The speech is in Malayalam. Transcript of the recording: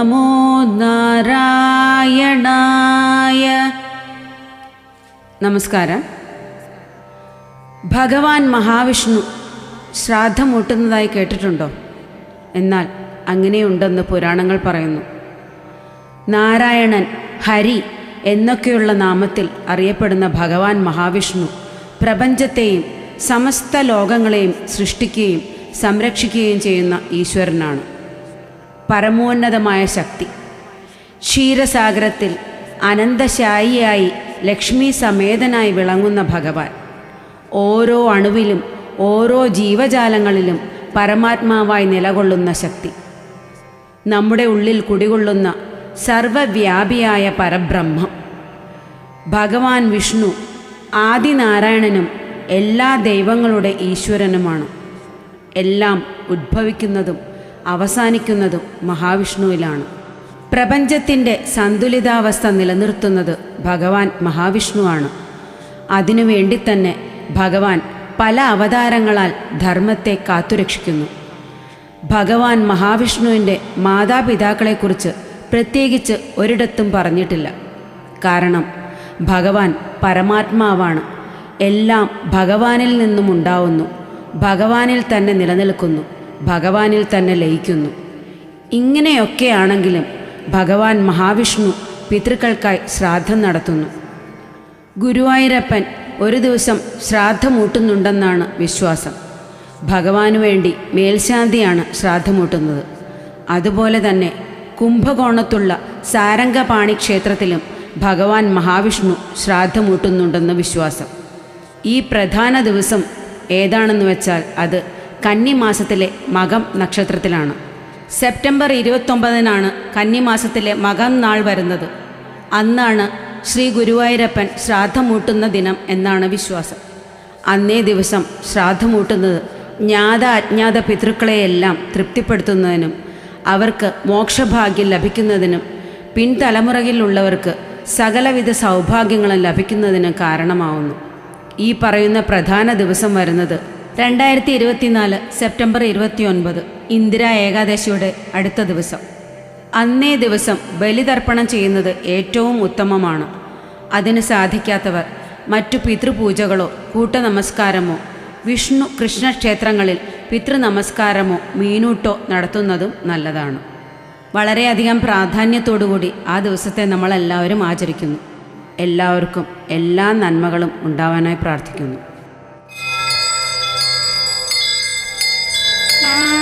നമോ നാരായണായ. നമസ്കാരം. ഭഗവാൻ മഹാവിഷ്ണു ശ്രാദ്ധമൂട്ടുന്നതായി കേട്ടിട്ടുണ്ടോ? എന്നാൽ അങ്ങനെയുണ്ടെന്ന് പുരാണങ്ങൾ പറയുന്നു. നാരായണൻ ഹരി എന്നൊക്കെയുള്ള നാമത്തിൽ അറിയപ്പെടുന്ന ഭഗവാൻ മഹാവിഷ്ണു പ്രപഞ്ചത്തെയും സമസ്ത ലോകങ്ങളെയും സൃഷ്ടിക്കുകയും സംരക്ഷിക്കുകയും ചെയ്യുന്ന ഈശ്വരനാണ്. പരമോന്നതമായ ശക്തി. ക്ഷീരസാഗരത്തിൽ അനന്തശായിയായി ലക്ഷ്മി സമേതനായി വിളങ്ങുന്ന ഭഗവാൻ. ഓരോ അണുവിലും ഓരോ ജീവജാലങ്ങളിലും പരമാത്മാവായി നിലകൊള്ളുന്ന ശക്തി. നമ്മുടെ ഉള്ളിൽ കുടികൊള്ളുന്ന സർവവ്യാപിയായ പരബ്രഹ്മം. ഭഗവാൻ വിഷ്ണു ആദിനാരായണനും എല്ലാ ദൈവങ്ങളുടെ ഈശ്വരനുമാണ്. എല്ലാം ഉദ്ഭവിക്കുന്നതും അവസാനിക്കുന്നതും മഹാവിഷ്ണുവിലാണ്. പ്രപഞ്ചത്തിന്റെ സന്തുലിതാവസ്ഥ നിലനിർത്തുന്നത് ഭഗവാൻ മഹാവിഷ്ണുവാണ്. അതിനുവേണ്ടി തന്നെ ഭഗവാൻ പല അവതാരങ്ങളാൽ ധർമ്മത്തെ കാത്തുരക്ഷിക്കുന്നു. ഭഗവാൻ മഹാവിഷ്ണുവിന്റെ മാതാപിതാക്കളെക്കുറിച്ച് പ്രത്യേകിച്ച് ഒരിടത്തും പറഞ്ഞിട്ടില്ല. കാരണം ഭഗവാൻ പരമാത്മാവാണ്. എല്ലാം ഭഗവാനിൽ നിന്നും ഉണ്ടാവുന്നു ഭഗവാനിൽ തന്നെ നിലനിൽക്കുന്നു. ഭഗവാനിൽ തന്നെ ലയിക്കുന്നു. ഇങ്ങനെയൊക്കെയാണെങ്കിലും ഭഗവാൻ മഹാവിഷ്ണു പിതൃക്കൾക്കായി ശ്രാദ്ധം നടത്തുന്നു. ഗുരുവായൂരപ്പൻ ഒരു ദിവസം ശ്രാദ്ധമൂട്ടുന്നുണ്ടെന്നാണ് വിശ്വാസം. ഭഗവാനു വേണ്ടി മേൽശാന്തിയാണ് ശ്രാദ്ധമൂട്ടുന്നത്. അതുപോലെ തന്നെ കുംഭകോണത്തുള്ള സാരംഗപാണി ക്ഷേത്രത്തിലും ഭഗവാൻ മഹാവിഷ്ണു ശ്രാദ്ധമൂട്ടുന്നുണ്ടെന്ന് വിശ്വാസം. ഈ പ്രധാന ദിവസം ഏതാണെന്ന് വെച്ചാൽ അത് കന്നിമാസത്തിലെ മകം നക്ഷത്രത്തിലാണ്. സെപ്റ്റംബർ ഇരുപത്തൊമ്പതിനാണ് കന്നിമാസത്തിലെ മകം നാൾ വരുന്നത്. അന്നാണ് ശ്രീ ഗുരുവായൂരപ്പൻ ശ്രാദ്ധമൂട്ടുന്ന ദിനം എന്നാണ് വിശ്വാസം. അന്നേ ദിവസം ശ്രാദ്ധമൂട്ടുന്നത് ജ്ഞാത അജ്ഞാത പിതൃക്കളെയെല്ലാം തൃപ്തിപ്പെടുത്തുന്നതിനും അവർക്ക് മോക്ഷഭാഗ്യം ലഭിക്കുന്നതിനും പിൻതലമുറയിലുള്ളവർക്ക് സകലവിധ സൗഭാഗ്യങ്ങളും ലഭിക്കുന്നതിനും കാരണമാവുന്നു. ഈ പറയുന്ന പ്രധാന ദിവസം വരുന്നത് രണ്ടായിരത്തി ഇരുപത്തിനാല് സെപ്റ്റംബർ ഇരുപത്തിയൊൻപത് ഇന്ദിര ഏകാദശിയുടെ അടുത്ത ദിവസം. അന്നേ ദിവസം ബലിതർപ്പണം ചെയ്യുന്നത് ഏറ്റവും ഉത്തമമാണ്. അതിന് സാധിക്കാത്തവർ മറ്റു പിതൃപൂജകളോ കൂട്ടനമസ്കാരമോ വിഷ്ണു കൃഷ്ണക്ഷേത്രങ്ങളിൽ പിതൃനമസ്കാരമോ മീനൂട്ടോ നടത്തുന്നതും നല്ലതാണ്. വളരെയധികം പ്രാധാന്യത്തോടുകൂടി ആ ദിവസത്തെ നമ്മളെല്ലാവരും ആചരിക്കുന്നു. എല്ലാവർക്കും എല്ലാ നന്മകളും ഉണ്ടാവാനായി പ്രാർത്ഥിക്കുന്നു. Bye.